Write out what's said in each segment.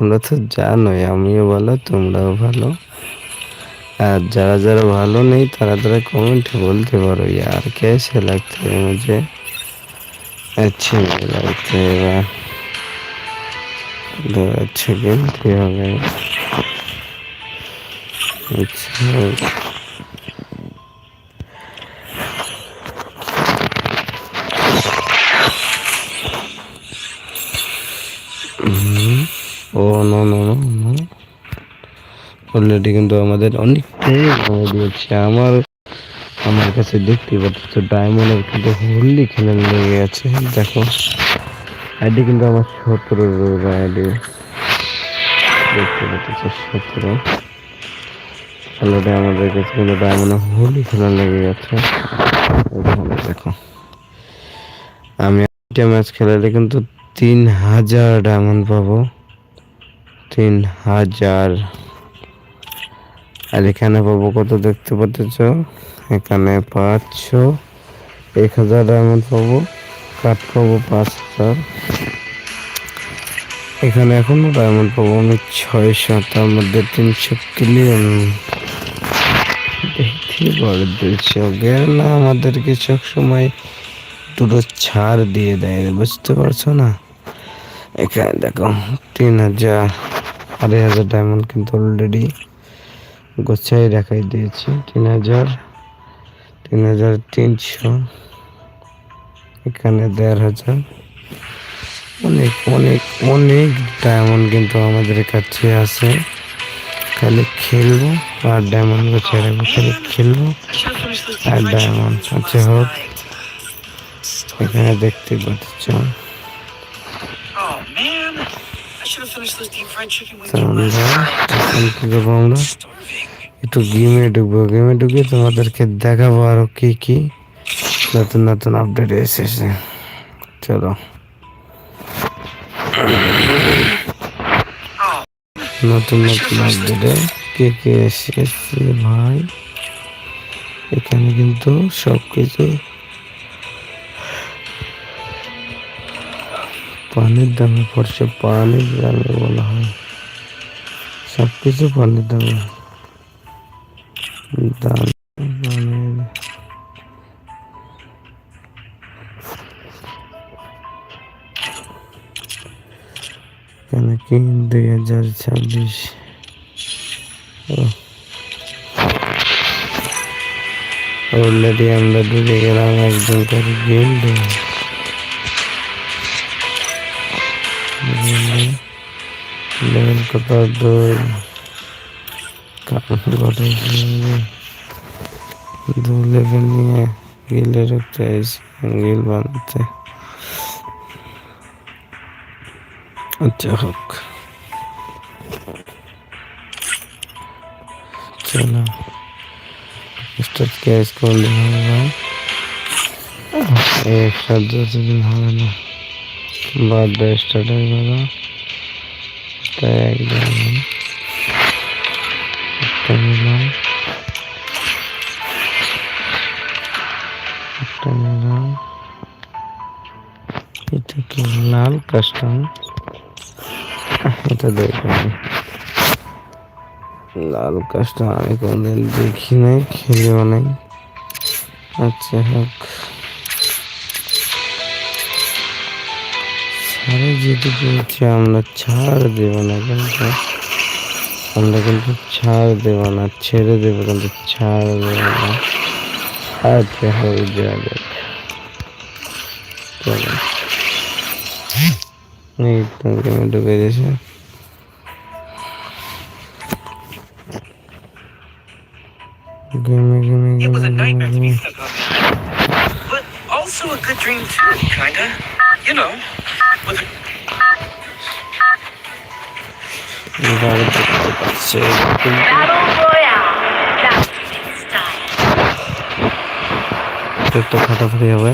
তোমরা তো জানোই আমিও ভালো তোমরাও ভালো আর যারা যারা ভালো নেই তারা তারা কমেন্টে বলতে পারো यार कैसे लगते हैं मुझे अच्छे नहीं लगते यार दो अच्छे गिनती हो गए अच्छा অলরেডি কিন্তু আমাদের অনেকটাই কমে দিয়েছে আমার আমার কাছে দেখতে পাচ্ছ ডায়মন্ডের কিন্তু হোলি খেলার লেগে আছে। দেখো আইডি কিন্তু আমার সতেরো আইডি দেখতে পাচ্ছ, সতেরো। অলরেডি আমাদের কাছে কিন্তু ডায়মন্ডে হোলি খেলার লেগে গেছে দেখো, আমি একটা ম্যাচ খেলালে কিন্তু তিন হাজার ডায়মন্ড পাবো। তিন হাজার। আর এখানে পাবো কত দেখতে পাচ্ছ? এখানে পাঁচশো। এক হাজার ডায়মন্ড পাবো। কাঠ পাবো পাঁচ হাজার। এখানে এখনও ডায়মন্ড পাবো আমি ছয়শো। তার মধ্যে তিনশো ক্লিয়ার দেখতে বড় দৃশ্য। না আমাদেরকে সব সময়। দুটো ছাড় দিয়ে দেয়, বুঝতে পারছ না? এখানে দেখো, তিন হাজার। আড়াই হাজার ডায়মন্ড কিন্তু অলরেডি গোছাই রাখাই দিয়েছি। তিন হাজার তিন হাজার তিনশো, এখানে দেড় হাজার। অনেক অনেক অনেক ডায়মন্ড কিন্তু আমাদের কাছে আছে। খালি খেলব আর ডায়মন্ড গোছাই রাখব, খালি খেলব আর ডায়মন্ড আচ্ছা হোক, এখানে দেখতে পাচ্ছ। আমরা. একটু গেমে ঢুকবো গেমে তোমাদেরকে দেখাবো আরও কি কি নতুন নতুন আপডেট এসেছে চলো নতুন নতুন আপডেটে কে কে এসেছে ভাই এখানে কিন্তু সব কিছু পানির দামে পড়ছে পানির দামে বলা হয় সব কিছু পানির দামে দাম মানে কেন কি দুই হাজার ছাব্বিশ অলরেডি আমরা ঢুকে গেলাম একজন করে গিল্ডে লেভেল কত দুই ঘটে দু লেভেল নিয়ে গিলে ঢুকতে গিল বানাতে আচ্ছা হোক। চলো। স্টার্ট ক্যাশ করলে হবে এক সাত দশ দিন হবে না। বার্থডে স্টার্ট হয়ে গেল তাই একদম একটা নিলাম। একটা নিলাম। এটা কি লাল কাস্টম এটা দেখবেন লাল কাস্টম আমি কোনদিন দেখি নাই খেলিও নাই আচ্ছা হোক। ছাড়ে যেহেতু পেয়েছি আমরা ছাড় দেব না কিন্তু আমরা কিন্তু ছাড় দেব না ছেড়ে দেব কিন্তু ছাড় দেব না। আচ্ছা হয়ে যাবে। চলো। এই তো গেমে ঢুকে গেছে। গেমে গেমে গেমে গেমে also a good dream too, kinda. You know, with দেখতে পাচ্ছে Battle Royale. That's style. একটু ফাটাফাটি হবে?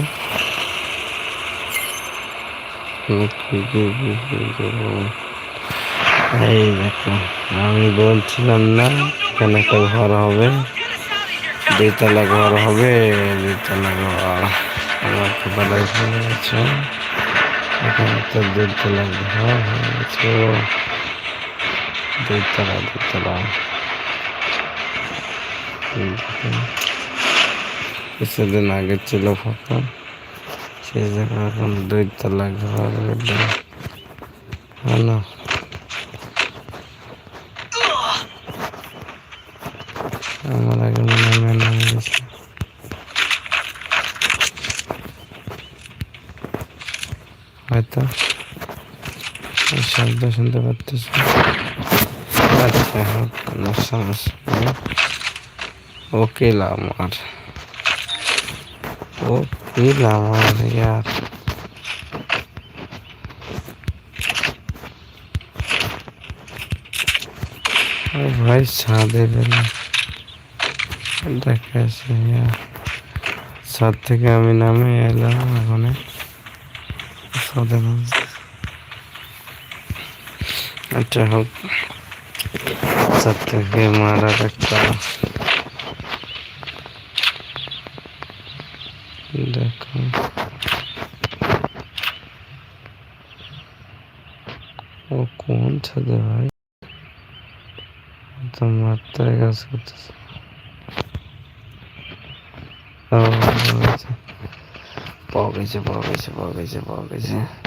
এই দেখো আমি বলছিলাম না এখানে একটা ঘর হবে দুইতলা ঘর হবে দুইতলা ঘর আমার তো বেলায় গেছে এখানে তো দুধতলা ঘর হ্যাঁ গেছে দুধতলা দুধতলা কিছুদিন আগে ছিল ফটো। সেই জায়গায় এখন দুইতলা ঘর। বিল্ডিং হ্যালো আমার আগে মনে হয় মেন হয়ে গেছে হয়তো এই শব্দ শুনতে পারতেছি আচ্ছা হোক কোনো সমস্যা ওকে আমার। ও কি আমার यार ও ভাই, ছাদে বেলা দেখাচ্ছে ইয়ার। ছাদ থেকে আমি নামে এলাম ওখানে ছাদে নামছি। আচ্ছা হোক। ছাদ থেকে মারা একটা দেখো। ও কোন ছাদে ভাই? তো মাত্রায় কাজ করতেছে। আচ্ছা। পাওয়া গেছে পাওয়া গেছে পাওয়া গেছে পাওয়া গেছে পাওয়া গেছে।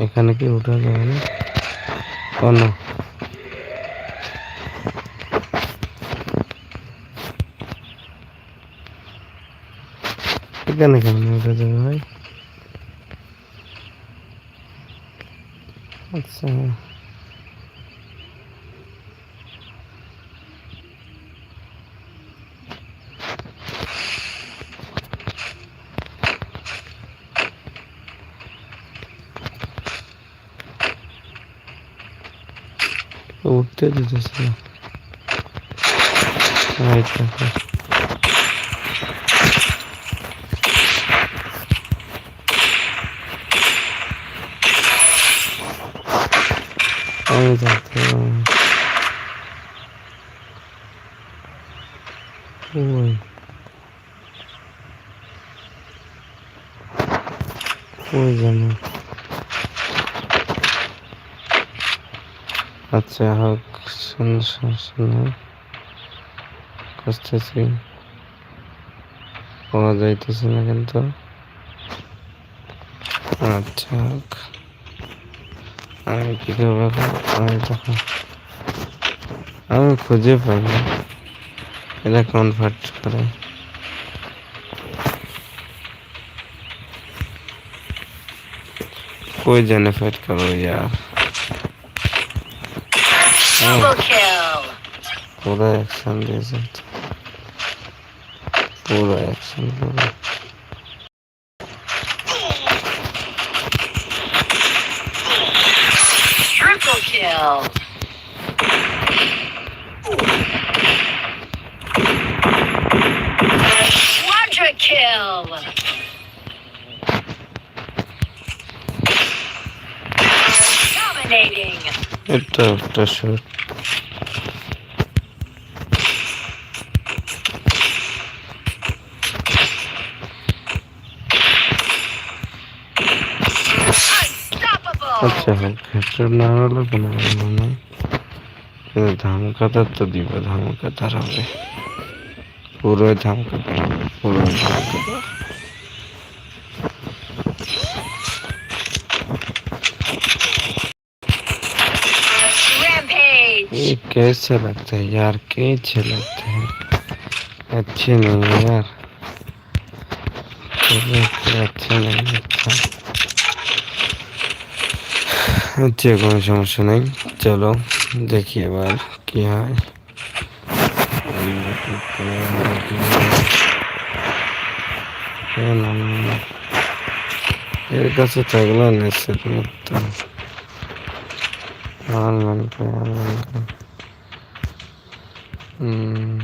এখানে কি উঠা যাবে না? না। এখানে কেমন উঠা যাবে ভাই? আচ্ছা। Çıktı dedi size. Evet bakalım. Evet artık. Oy. Oy zaman. খুঁজতেছি পাওয়া যাইতেছে না কিন্তু আচ্ছা হোক আমি কি করবো এখন? আমি তখন আমি খুঁজে পাই না এটা কনভার্ট করে कोई जेनिफाइट करो यार Double kill. Double অ্যাকশন দিয়েছে পুরো অ্যাকশন Triple kill. এটা একটা শট. আচ্ছা হেডশট না হলে কোনো কিন্তু ধামকাতার তো দিব ধামকাতার হবে। পুরোই ধামকাতার হবে পুরোই कैसे लगता है यार कैसे लगता है अच्छे नहीं यार चलो, फिर अच्छे नहीं लगता আচ্ছা কোনো সমস্যা নেই চলো দেখি এবার কি হয় এ না, না, না। এর কাছে থাকলে নিশ্চিত মুক্ত আনলামকে আনলামকে হুম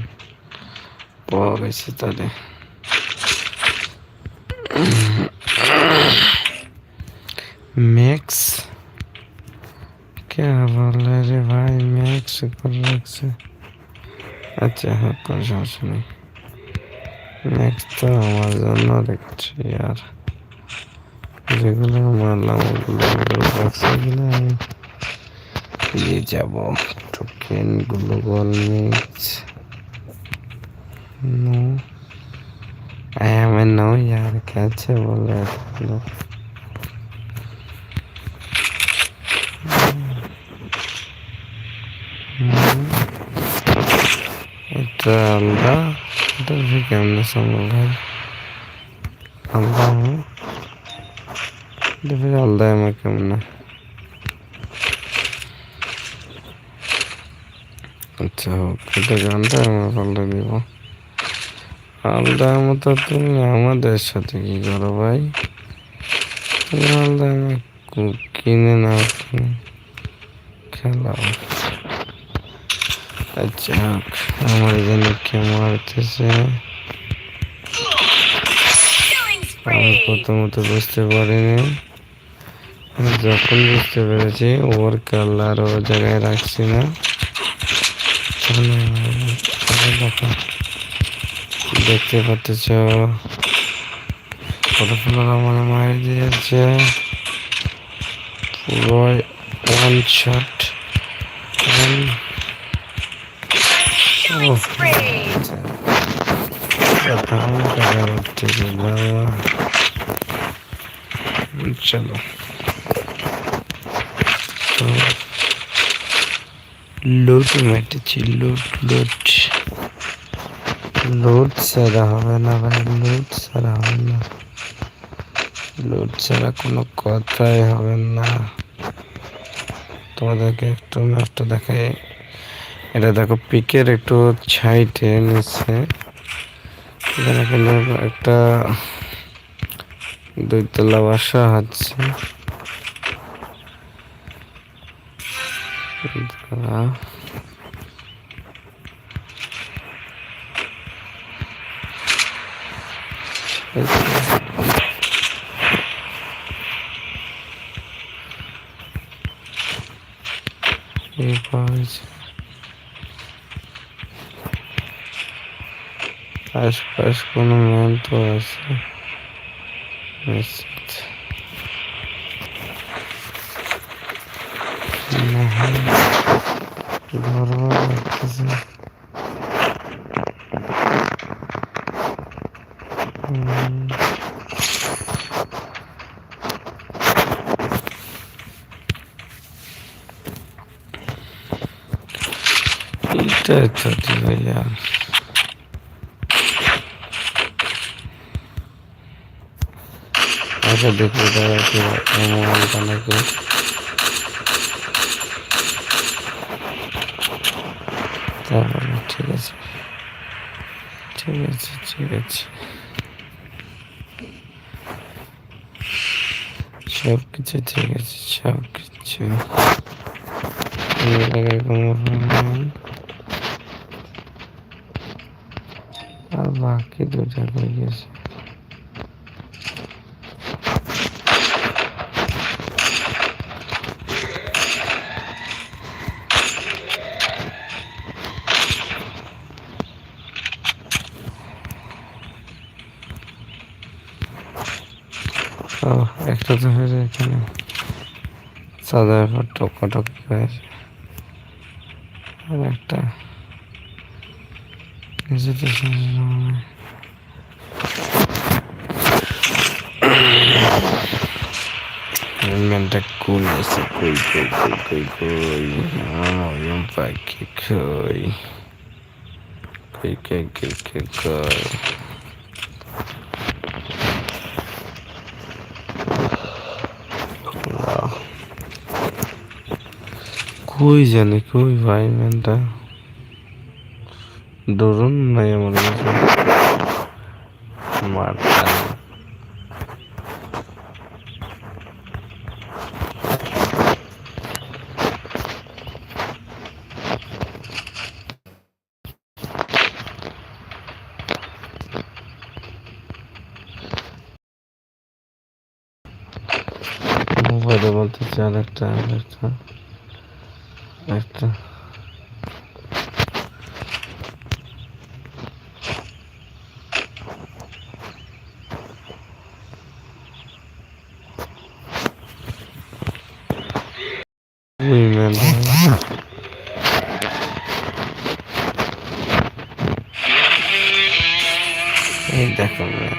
পাওয়া গেছে তাহলে ম্যাক্স কে বলে রে ভাই ম্যাক্স করে রাখছে আচ্ছা হ্যাঁ কোনো সমস্যা নেই ম্যাক্স তো আমার জন্য রেখেছি আর যেগুলো মারলাম ওগুলো রাখছে কিনা আমি দিয়ে যাব can global mix no I am a no yaar kaise bole log এটা আলাদা এটা কেমনে সম্ভব হয় আলাদা দেখে আলাদা আমার কেমন না আচ্ছা হোক এটা গানটা আমার পাল্টে দিব। আলাদা মতো তুমি আমাদের সাথে কি করো ভাই? আলাদা কিনে না কিনে খেলাও। আচ্ছা আমার এখানে কে মারতেছে আমি প্রথমত বুঝতে পারিনি। যখন বুঝতে পেরেছি, ওর কালার ও জায়গায় রাখছি না। আমার দেখো দেখতে পাচ্ছ কত ফুলার আমার মায়ের দিয়েছে পুরো ওয়ান শট Killing spree. চলো। লুট মেটেছি লুট লুট লুট ছাড়া হবে না ভাই লুট ছাড়া হবে না। লুট ছাড়া কোনো কথাই হবে না। তোমাদেরকে একটু ম্যাপটা দেখাই। এটা দেখো, পিকের একটু ছাইটে নিচ্ছে। এখানে কিন্তু একটা দুইতলা বাসা হচ্ছে দাঁড়া। এই তো। এই পাওয়া গেছে। আশপাশ কোনো ম্যান তো আছে নিশ্চিত না হয় ধরবো লাগতেছে হুম। এইটাই তো দিবে यार আচ্ছা দেখি এটা কি মোবাইলটা নাকি তারপরে ঠিক আছে। ঠিক আছে ঠিক আছে। সব কিছু ঠিক আছে সব কিছু। আর বাকি দুটা হয়ে গেছে ও একটা তো হয়েছে এখানে। সাদা টকাটক হয়েছে আর একটা। কুল আছে। কই কই কই কই কই? আমার পাখি কই কই কই কই কই? কই জানি, কই ভাই ম্যানটা? ডরুন নাই আমার কাছে। মারটা মোবাইলে বলতে চার একটা একটা Nerede? Bilmem. Bir dakika ya.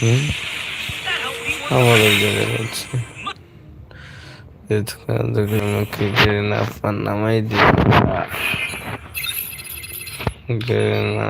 Hmm. আমার যাচ্ছে দেখলে আমাকে গেড়ে না পান নামাই দিয়ে না।